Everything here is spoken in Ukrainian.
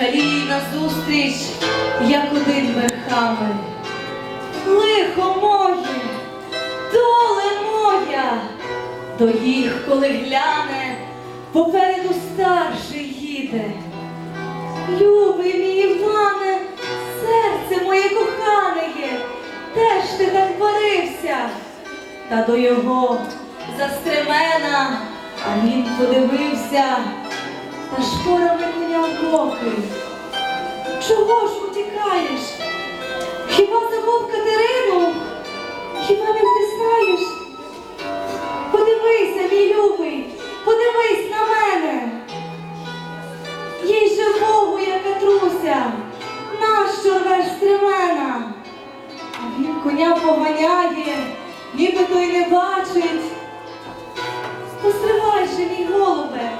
калій назустріч, як один верхами. Лихо моє, доле моя, до їх, коли гляне, попереду старший їде. Любий мій Іване, серце моє кохане є, де ж ти так варився? Та до його застремена, а він подивився, та шпорами коня в боки. Чого ж утікаєш? Хіба забув Катерину? Хіба не впізнаєш? Подивися, мій любий, подивись на мене. Їй же Богу, я Катруся, нащо рвеш стремена? А він коня поганяє, ніби той не бачить. Постривай же, мій голубе,